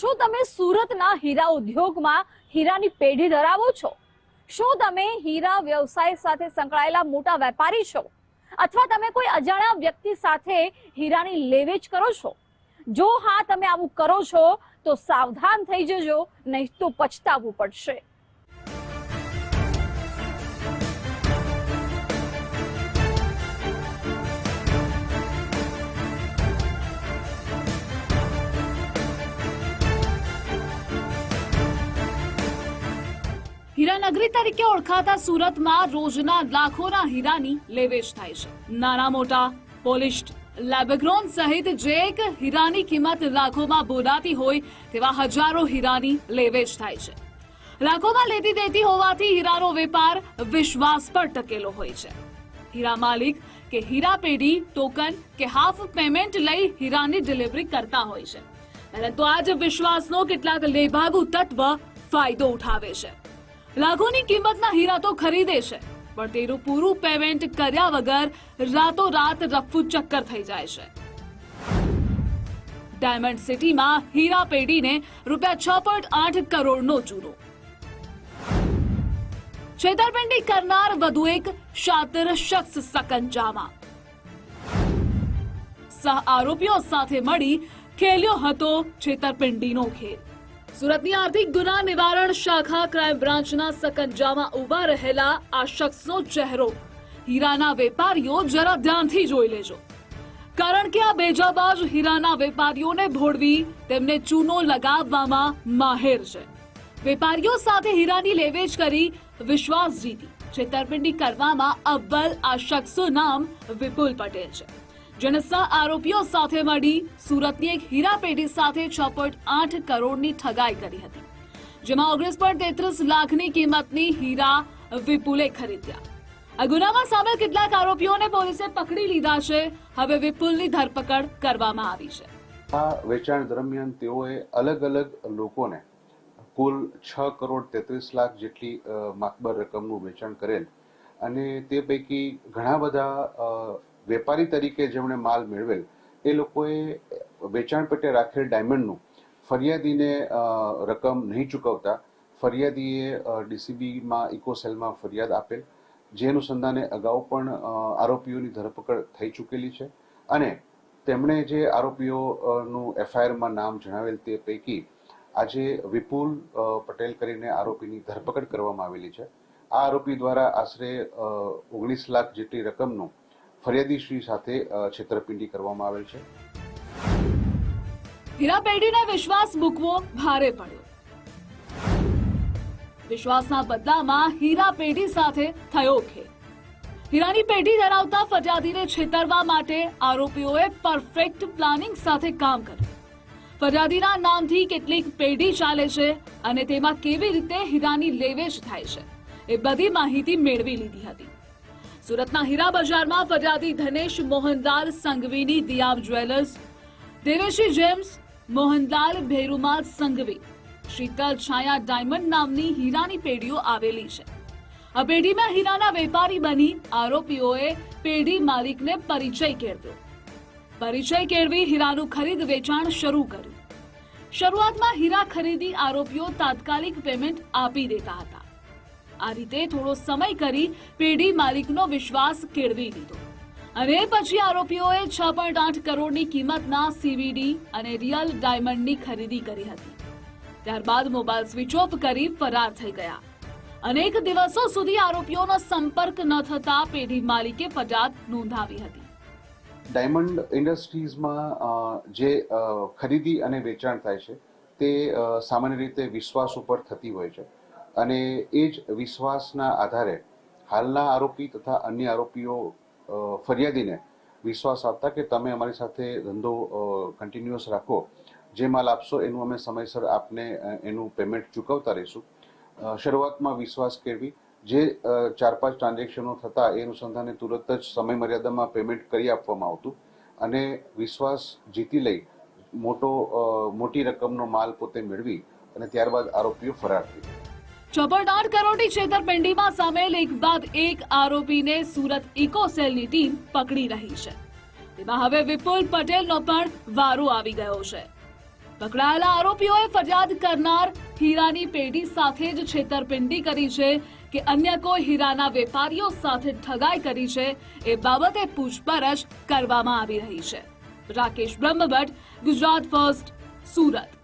શું તમે સુરતના હીરા ઉદ્યોગમાં હીરાની પેઢી ધરાવો છો? શું તમે હીરા વ્યવસાય સાથે સંકળાયેલા મોટા વેપારી છો? અથવા તમે કોઈ અજાણ્યા વ્યક્તિ સાથે હીરાની લેવેચ કરો છો? જો હા, તમે આવું કરો છો, તો સાવધાન થઈ જજો, નહીં તો પછતાવવું પડશે. હીરાનગરી તરીકે ઓળખાતા સુરતમાં રોજના લાખોના હીરાની લેવેચ થાય છે. નાના મોટા, પોલિશ્ડ, લેબગ્રોન સહિત જે એક હીરાની કિંમત લાખોમાં બોલાતી હોય તેવા હજારો હીરાની લેવેચ થાય છે. લાખોમાં લેતી દેતી હોવાથી હીરાનો વેપાર વિશ્વાસ પર ટકેલો હોય છે. હીરા માલિક કે હીરા પેઢી ટોકન કે હાફ પેમેન્ટ લઈ હીરાની ડિલિવરી કરતા હોય છે. પરંતુ આજ વિશ્વાસનો કેટલાક લેભાગુ તત્વ ફાયદો ઉઠાવે છે. લાખોની કિંમતના હીરા તો ખરીદે છે, પણ તેનું પૂરું પેમેન્ટ કર્યા વગર રાતોરાત રફુ ચક્કર થઈ જાય છે. ડાયમંડ સિટીમાં હીરા પેઢીને રૂપિયા છ પોઈન્ટ આઠ કરોડનો ચૂરો છેતરપિંડી કરનાર વધુ એક શાતર શખ્સ સકંજામાં. સહ આરોપીઓ સાથે મળી ખેલ્યો હતો છેતરપિંડીનો ખેલ. સુરતની આર્થિક ગુના નિવારણ શાખા ક્રાઇમ બ્રાન્ચના સકંજામાં ઊભા રહેલા આ શખ્સનો ચહેરો. હીરાના વેપારીઓ જરા ધ્યાનથી જોઈ લેજો. કારણ કે આ બેજાબાજ હીરાના વેપારીઓને ભોળવી તેમને ચૂનો લગાવવામાં માહેર છે. વેપારીઓ સાથે હીરાની લેવેચ કરી વિશ્વાસ જીતી. છેતરપિંડી કરવામાં અવ્વલ આ શખ્સનું નામ વિપુલ પટેલ છે. જેને સહ આરોપીઓ સાથે મળી સુરતની એક હીરા પેઢી સાથે છ પોઈન્ટ આઠ કરોડની ઠગાઈ કરી હતી, જેમાં ઓગણીસ પોઈન્ટ તેત્રીસ લાખની કિંમતની હીરા વિપુલે ખરીદ્યા. આ ગુનામાં સામેલ કેટલાક આરોપીઓને પોલીસે પકડી લીધા છે. હવે વિપુલની ધરપકડ કરવામાં આવી છે. આ વેચાણ દરમિયાન તેઓએ અલગ અલગ લોકોને કુલ છ કરોડ તેત્રીસ લાખ જેટલી માકબર રકમનું વેચાણ કરેલ. અને તે પૈકી ઘણા બધા વેપારી તરીકે જેમણે માલ મેળવેલ, એ લોકોએ વેચાણ પેટે રાખેલ ડાયમંડનું ફરિયાદીને રકમ નહીં ચૂકવતા. ફરિયાદીએ ડીસીબીમાં, ઇકોસેલમાં ફરિયાદ આપેલ. જે અનુસંધાને અગાઉ પણ આરોપીઓની ધરપકડ થઈ ચૂકેલી છે. અને તેમણે જે આરોપીઓનું એફઆઈઆરમાં નામ જણાવેલ તે પૈકી આજે વિપુલ પટેલ કરીને આરોપીની ધરપકડ કરવામાં આવેલી છે. આ આરોપી દ્વારા આશરે ઓગણીસ લાખ જેટલી રકમનું ફરિયાદીશ્રી સાથે છેતરપિંડી કરવામાં આવેલ છે. હીરા પેઢીને વિશ્વાસ મૂકવો ભારે પડ્યો. વિશ્વાસના બદલામાં હીરા પેઢી સાથે થયો ખેલ. હીરાની પેઢી ધરાવતા ફરિયાદીને છેતરવા માટે આરોપીઓએ પરફેક્ટ પ્લાનિંગ સાથે કામ કર્યું. ફરિયાદીના નામથી કેટલીક પેઢી ચાલે છે અને તેમાં કેવી રીતે હીરાની લેવેચ થાય છે એ બધી માહિતી મેળવી લીધી હતી. સુરતના હીરા બજારમાં ફરિયાદી ધનેશ મોહનલાલ સંઘવીની દિયાબ jewellers, Deveshi gems Mohanlal Bherumal Sanghvi, Sheetal Chhaya diamond નામની હીરાની પેઢીઓ આવેલી છે. આ પેઢીમાં હીરાના વેપારી બની આરોપીઓએ પેઢી માલિકને પરિચય કેળવ્યો. પરિચય કેળવી હીરાનું ખરીદ વેચાણ શરૂ કર્યું. શરૂઆતમાં હીરા ખરીદી આરોપીઓ તાત્કાલિક પેમેન્ટ આપી દેતા હતા. આ રીતે થોડો સમય કરી પેઢી માલિકનો વિશ્વાસ કેળવી લીધો. અને પછી આરોપીઓએ છ પોઈન્ટ આઠ કરોડની કિંમતના સીવીડી અને રિયલ ડાયમંડની ખરીદી કરી હતી. ત્યારબાદ મોબાઈલ સ્વિચ ઓફ કરી ફરાર થઈ ગયા. અનેક દિવસો સુધી આરોપીઓનો સંપર્ક ન થતા પેઢી માલિકે ફરિયાદ નોંધાવી હતી. ડાયમંડ ઇન્ડસ્ટ્રીઝમાં જે ખરીદી અને વેચાણ થાય છે, તે સામાન્ય રીતે વિશ્વાસ ઉપર થતી હોય છે. અને એ જ વિશ્વાસના આધારે હાલના આરોપી તથા અન્ય આરોપીઓ ફરિયાદીને વિશ્વાસ આપતા કે તમે અમારી સાથે ધંધો કન્ટિન્યુઅસ રાખો. જે માલ આપશો એનું અમે સમયસર આપને એનું પેમેન્ટ ચૂકવતા રહીશું. શરૂઆતમાં વિશ્વાસ કેળવી. જે ચાર પાંચ ટ્રાન્ઝેક્શનો થતા એ અનુસંધાને તુરત જ સમય મર્યાદામાં પેમેન્ટ કરી આપવામાં આવતું અને વિશ્વાસ જીતી લઈ મોટો મોટી રકમનો માલ પોતે મેળવી અને ત્યારબાદ આરોપીઓ ફરાર થઈ ગયા. છ કરોડી છેતરપિંડીમાં સામેલ એક બાદ એક આરોપીને સુરત ઇકો સેલની ટીમ પકડી રહી છે. તેમાં હવે વિપુલ પટેલનો પણ વારો આવી ગયો છે. પકડાયેલા આરોપીઓએ ફરિયાદ કરનાર હીરાની પેઢી સાથે જ છેતરપિંડી કરી છે કે અન્ય કોઈ હીરાના વેપારીઓ સાથે ઠગાઈ કરી છે એ બાબતે પૂછપરછ કરવામાં આવી રહી છે. રાકેશ બ્રહ્મભટ્ટ, ગુજરાત ફર્સ્ટ, સુરત.